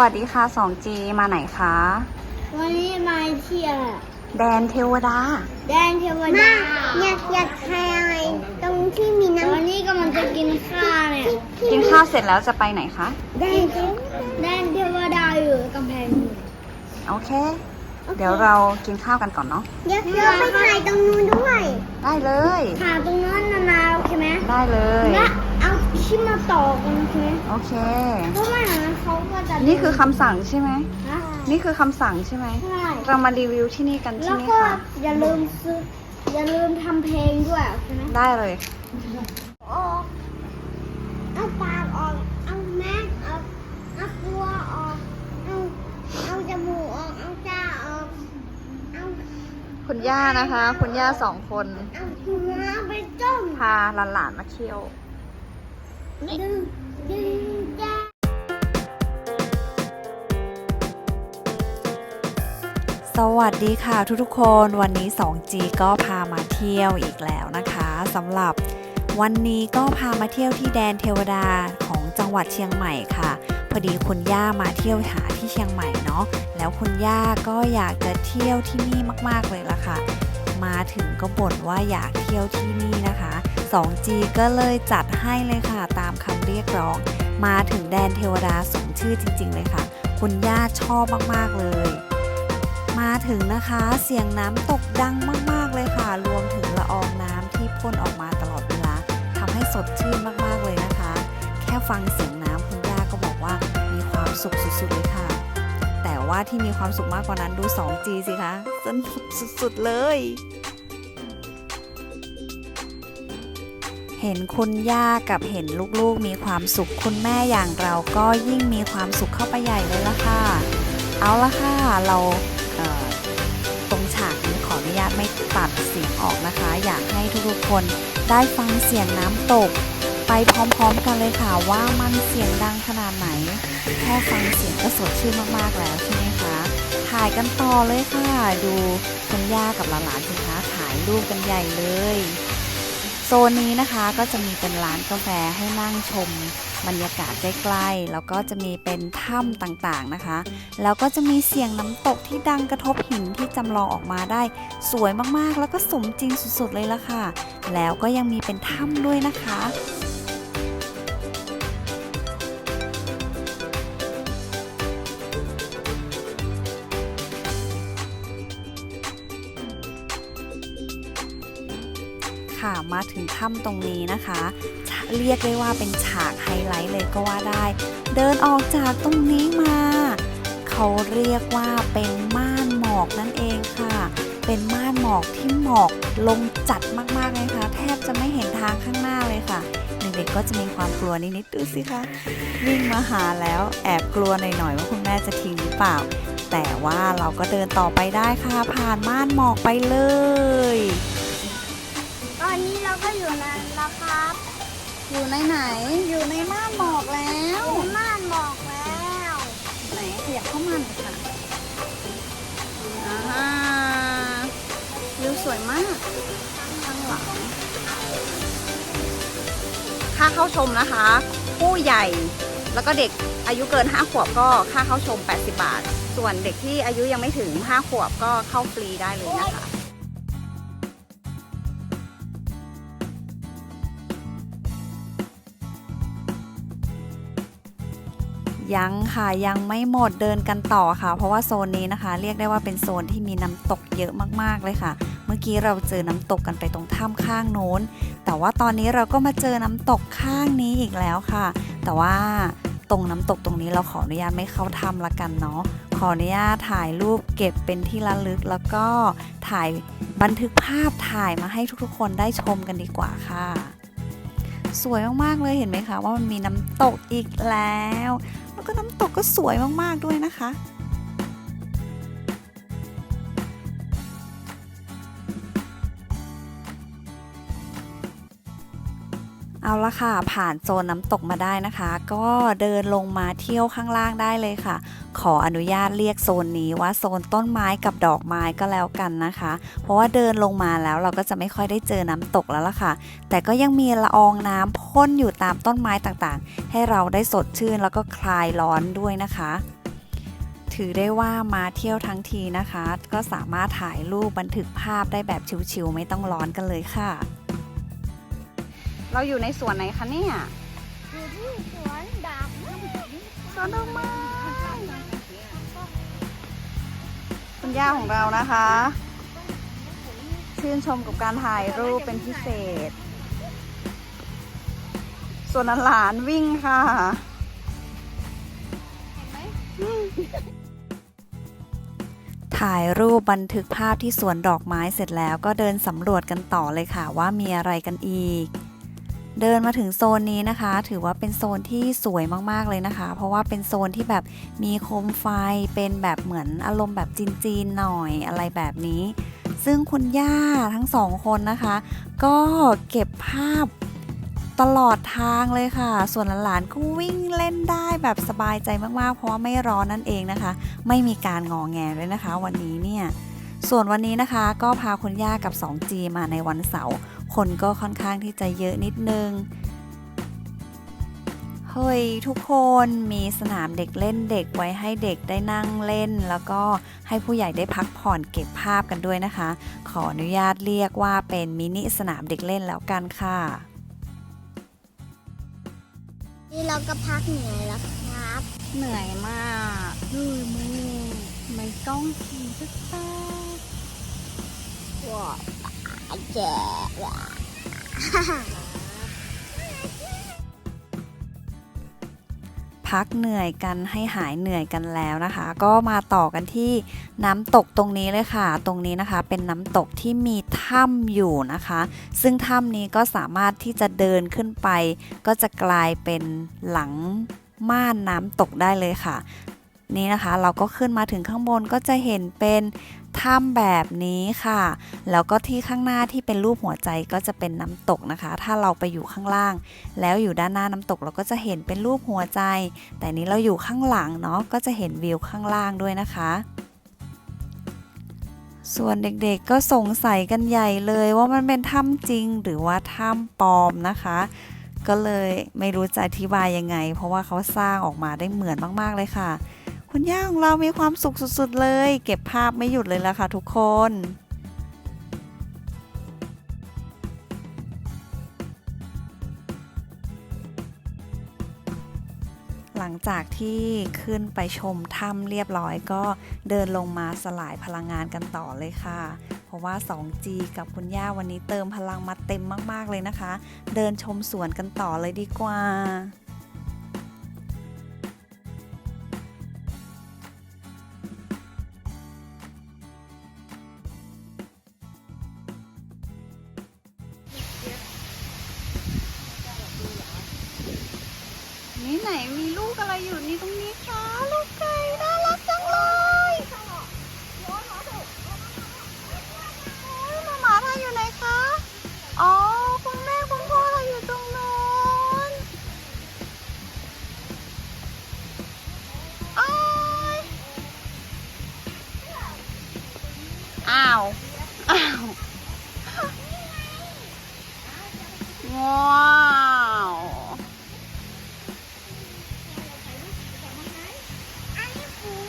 วัสดีค่ะ 2G มาไหนคะ วันนี้มาเที่ยวแดนเทวดา แดนเทวดาอยากอยากทายอะไรตรงที่มีน้ำวันนี้กำลังจะกินข้าวเนี่ย กินข้าวเสร็จแล้วจะไปไหนคะ แดนเทวแดนเทวดาอยู่กำแพงโอเค เดี๋ยวเรากินข้าวกันก่อนเนาะเดี๋ยวเราไปถ่ายตรงนู้นด้วย ได้เลยถ่ายตรงนั้นนานๆโอเคไหมได้เลยและเอาชิ้นมาต่อกันโอเคไหมโอเคเพราะว่าอย่างนั้นเขาก็จะ นี่คือคำสั่งใช่ไหมฮะนี่คือคำสั่งใช่ไหม ใช่เรามารีวิวที่นี่กันแล้ใช่วไหมก็คะ อย่าลืมซื้ออย่าลืมทำเพลงด้วยโอเคไหมได้เลยออกเอาปากออกเอาแมสออกเอาตัวออกเอาเอาจมูกออกเอาตาออกเอาคุณย่านะคะ คุณย่าสองคนเอาหัวไปต้ม พาหลานๆมาเที่ยว ดึงดึงจ้า สวัสดีค่ะทุกๆคนวันนี้ 2G ก็พามาเที่ยวอีกแล้วนะคะสำหรับวันนี้ก็พามาเที่ยวที่แดนเทวดาของจังหวัดเชียงใหม่ค่ะ พอดีคุณย่ามาเที่ยวหาที่เชียงใหม่เนาะแล้วคุณย่าก็อยากจะเที่ยวที่นี่มากๆเลยละค่ะ มาถึงก็บ่นว่าอยากเที่ยวที่นี่นะคะ 2G ก็เลยจัดให้เลยค่ะ ตามคำเรียกร้อง มาถึงแดนเทวดาสมชื่อจริง ๆ เลยค่ะ คุณย่าชอบมากๆเลย มาถึงนะคะเสียงน้ำตกดังมากๆเลยค่ะ รวมถึงละอองน้ำที่พ่นออกมาตลอดเวลาทำให้สดชื่นมากๆเลยนะคะ แค่ฟังเสียงน้ำคุณย่าก็บอกว่ามีความสุขสุดๆเลยค่ะ แต่ว่าที่มีความสุขมากกว่านั้นดู 2G สิคะสนุกสุดๆเลยเห็นคุณย่ากับเห็นลูกๆ มีความสุขคุณแม่อย่างเราก็ยิ่งมีความสุขเข้าไปใหญ่เลยละค่ะ เอาละค่ะ เรา ตรงฉากนี้ขออนุญาตไม่ตัดเสียงออกนะคะ อยากให้ทุกๆคนได้ฟังเสียงน้ำตก ไปพร้อมๆกันเลยค่ะว่ามันเสียงดังขนาดไหน แค่ฟังเสียงก็สดชื่นมากๆแล้วใช่ไหมคะถ่ายกันต่อเลยค่ะ ดูคุณย่ากับหลานๆสิคะถ่ายรูปกันใหญ่เลย โซนนี้นะคะก็จะมีเป็นร้านกาแฟให้นั่งชม บรรยากาศใกล้ๆแล้วก็จะมีเป็นถ้ำต่างๆนะคะ แล้วก็จะมีเสียงน้ำตกที่ดังกระทบหินที่จำลองออกมาได้ สวยมากๆ แล้วก็สมจริงสุดๆเลยละค่ะ แล้วก็ยังมีเป็นถ้ำด้วยนะคะค่ะมาถึงถ้ำตรงนี้นะคะฉะ เรียกได้ว่าเป็นฉากไฮไลท์เลยก็ว่าได้ เดินออกจากตรงนี้มา เขาเรียกว่าเป็นม่านหมอกนั่นเองค่ะ เป็นม่านหมอกที่หมอกลงจัดมากๆเลยค่ะแทบจะไม่เห็นทางข้างหน้าเลยค่ะเด็กๆก็จะมีความกลัวนิดๆดูสิคะวิ่งมาหาแล้วแอบกลัวหน่อยๆว่าคุณแม่จะทิ้งหรือเปล่า แต่ว่าเราก็เดินต่อไปได้ค่ะ ผ่านม่านหมอกไปเลย อยู่ในไหน อยู่ในม่านหมอกแล้วอยู่ม่านบอกแล้วไหนขยับเข้ามาหน่อยค่ะอ่าวิวสวยมากข้างหลังค่าเข้าชมนะคะ ผู้ใหญ่แล้วก็เด็กอายุเกิน 5 ขวบก็ค่าเข้าชม 80 บาท ส่วนเด็กที่อายุยังไม่ถึง 5 ขวบก็เข้าฟรีได้เลยนะคะ ยังค่ะยังไม่หมดเดินกันต่อค่ะ เพราะว่าโซนนี้นะคะ เรียกได้ว่าเป็นโซนที่มีน้ำตกเยอะมากๆเลยค่ะ เมื่อกี้เราเจอน้ำตกกันไปตรงถ้ำข้างโน้น แต่ว่าตอนนี้เราก็มาเจอน้ำตกข้างนี้อีกแล้วค่ะ แต่ว่าตรงน้ำตกตรงนี้เราขออนุญาตไม่เข้าถ้ำละกันเนาะขออนุญาตถ่ายรูปเก็บเป็นที่ระลึก แล้วก็ถ่ายบันทึกภาพถ่ายมาให้ทุกๆ คนได้ชมกันดีกว่าค่ะ สวยมากๆเลยเห็นไหมคะว่ามันมีน้ำตกอีกแล้ว แล้วก็น้ำตกก็สวยมากๆด้วยนะคะ เอาละค่ะ ผ่านโซนน้ำตกมาได้นะคะ ก็เดินลงมาเที่ยวข้างล่างได้เลยค่ะ ขออนุญาตเรียกโซนนี้ว่าโซนต้นไม้กับดอกไม้ก็แล้วกันนะคะ เพราะว่าเดินลงมาแล้วเราก็จะไม่ค่อยได้เจอน้ำตกแล้วล่ะค่ะ แต่ก็ยังมีละอองน้ำพ่นอยู่ตามต้นไม้ต่างๆ ให้เราได้สดชื่นแล้วก็คลายร้อนด้วยนะคะ ถือได้ว่ามาเที่ยวทั้งทีนะคะ ก็สามารถถ่ายรูปบันทึกภาพได้แบบชิวๆไม่ต้องร้อนกันเลยค่ะ เราอยู่ในสวนไหนคะเนี่ยอยู่ที่สวนดอกไม้สวนดอกไม้คุณย่าของเรานะคะ ชื่นชมกับการถ่ายรูปเป็นพิเศษ ส่วนหลานวิ่งค่ะถ่ายรูปบันทึกภาพที่สวนดอกไม้เสร็จแล้วก็เดินสำรวจกันต่อเลยค่ะว่ามีอะไรกันอีก เดินมาถึงโซนนี้นะคะ ถือว่าเป็นโซนที่สวยมากๆเลยนะคะ เพราะว่าเป็นโซนที่แบบมีโคมไฟเป็นแบบเหมือนอารมณ์แบบจีนๆหน่อยอะไรแบบนี้ ซึ่งคุณย่าทั้งสองคนนะคะ ก็เก็บภาพตลอดทางเลยค่ะ ส่วนหลานๆก็วิ่งเล่นได้แบบสบายใจมากๆ เพราะว่าไม่ร้อนนั่นเองนะคะ ไม่มีการงอแงเลยนะคะ วันนี้เนี่ย ส่วนวันนี้นะคะก็พาคุณย่ากับ 2G มาในวันเสาร์ คนก็ค่อนข้างที่จะเยอะนิดนึง เฮ้ย ทุกคนมีสนามเด็กเล่นเด็กไว้ให้เด็กได้นั่งเล่น แล้วก็ให้ผู้ใหญ่ได้พักผ่อนเก็บภาพกันด้วยนะคะ ขออนุญาตเรียกว่าเป็นมินิสนามเด็กเล่นแล้วกันค่ะ นี่เราก็พักเหนื่อยแล้วครับ เหนื่อยมากเหนื่อยมากไม่ต้องขี่สักแป๊บว้า เจ็บพักเหนื่อยกันให้หายเหนื่อยกันแล้วนะคะ ก็มาต่อกันที่น้ำตกตรงนี้เลยค่ะ ตรงนี้นะคะเป็นน้ำตกที่มีถ้ำอยู่นะคะ ซึ่งถ้ำนี้ก็สามารถที่จะเดินขึ้นไป ก็จะกลายเป็นหลังม่านน้ำตกได้เลยค่ะ นี่นะคะเราก็ขึ้นมาถึงข้างบนก็จะเห็นเป็น ถ้ำแบบนี้ค่ะ แล้วก็ที่ข้างหน้าที่เป็นรูปหัวใจก็จะเป็นน้ำตกนะคะ ถ้าเราไปอยู่ข้างล่าง แล้วอยู่ด้านหน้าน้ำตกเราก็จะเห็นเป็นรูปหัวใจ แต่นี้เราอยู่ข้างหลังเนาะก็จะเห็นวิวข้างล่างด้วยนะคะส่วนเด็กๆก็สงสัยกันใหญ่เลยว่ามันเป็นถ้ำจริงหรือว่าถ้ำปลอมนะคะ ก็เลยไม่รู้จะอธิบายยังไง เพราะว่าเขาสร้างออกมาได้เหมือนมากๆเลยค่ะ คุณย่าของเรามีความสุขสุดๆเลย เก็บภาพไม่หยุดเลยล่ะค่ะทุกคนหลังจากที่ขึ้นไปชมถ้ำเรียบร้อยก็เดินลงมาสลายพลังงานกันต่อเลยค่ะ เพราะว่า 2G กับคุณย่าวันนี้เติมพลังมาเต็มมาก ๆ เลยนะคะ เดินชมสวนกันต่อเลยดีกว่า มีลูกอะไรอยู่นี่ตรงนี้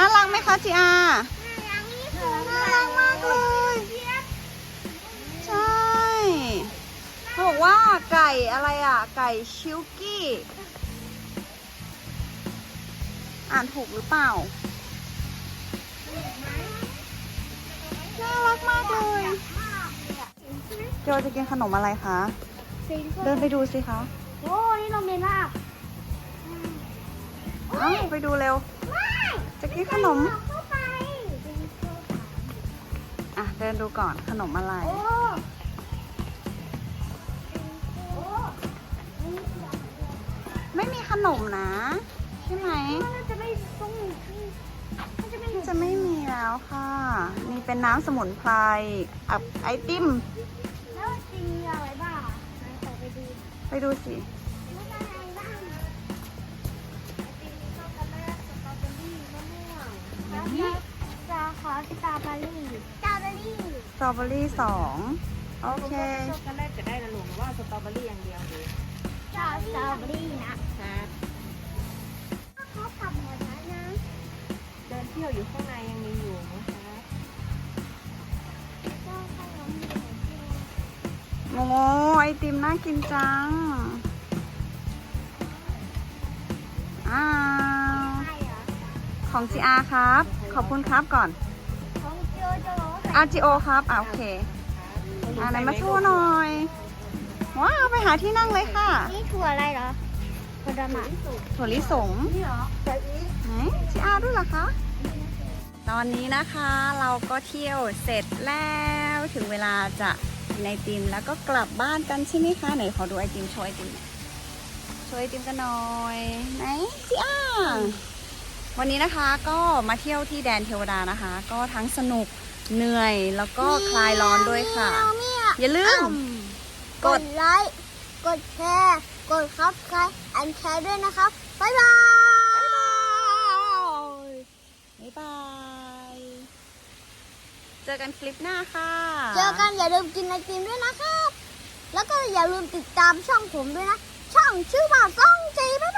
น่ารักไหมคะจีอาน่ารักมากเลยใช่เขาบอกว่าไก่อะไรอะ ไก่ชิลกี้ อ่านถูกหรือเปล่า น่ารักมากเลย โจจะกินขนมอะไรคะ เดินไปดูสิคะ โอ้ นี่เราเมล่าเอ้าไปดูเร็ว จะกินขนม อะ เดินดูก่อนขนมอะไร ไม่มีขนมนะ ใช่ไหมมันจะไม่ต้องมันจะไม่มีแล้วค่ะ นี่เป็นน้ำสมุนไพรอับไอติมแล้วจริงอะไรบ้างไปดูไปดูสิ แล้วก็จะขอสตรอเบอรี่สตรอเบอรี่สตรอเบอรี่สองโอเค ช็อกโกแลตจะได้ละลุงว่าสตรอเบอรี่อย่างเดียวเลยสตรอเบอรี่นะครับเขาทำหมดแล้วนะเดินเที่ยวอยู่ข้างในยังมีอยู่นะคะก็ขนมเหนียวจริงโอ้ไอติมน่ากินจัง อ้าว ใช่เหรอ ของ GR ครับ ขอบคุณครับก่อนของเจียวจะบอกว่าใส่ RGO ครับอ่าโอเคอ่าไหนมาโชว์หน่อย ว้าวไปหาที่นั่งเลยค่ะ นี่ถั่วอะไรเหรอถั่วดำอะถั่วลิสงนี่เหรอไหน GR ด้วยเหรอคะตอนนี้นะคะเราก็เที่ยวเสร็จแล้วถึงเวลาจะกินไอติมแล้วก็กลับบ้านกันใช่ไหมคะไหนขอดูไอติมโชว์ไอติมหน่อยโชว์ไอติมกันหน่อยไหนจีอา วันนี้นะคะก็มาเที่ยวที่แดนเทวดานะคะ ก็ทั้งสนุกเหนื่อยแล้วก็คลายร้อนด้วยค่ะเมียวอย่าลืมกดไลค์กดแชร์กดซับสไครต์อันแชร์ด้วยนะครับบ๊ายบายบ๊ายบายเจอกันคลิปหน้าค่ะ เจอกันอย่าลืมกินไอติมด้วยนะครับ แล้วก็อย่าลืมติดตามช่องผมด้วยนะ ช่องชื่อว่าซ่องจีบ๊ายบาย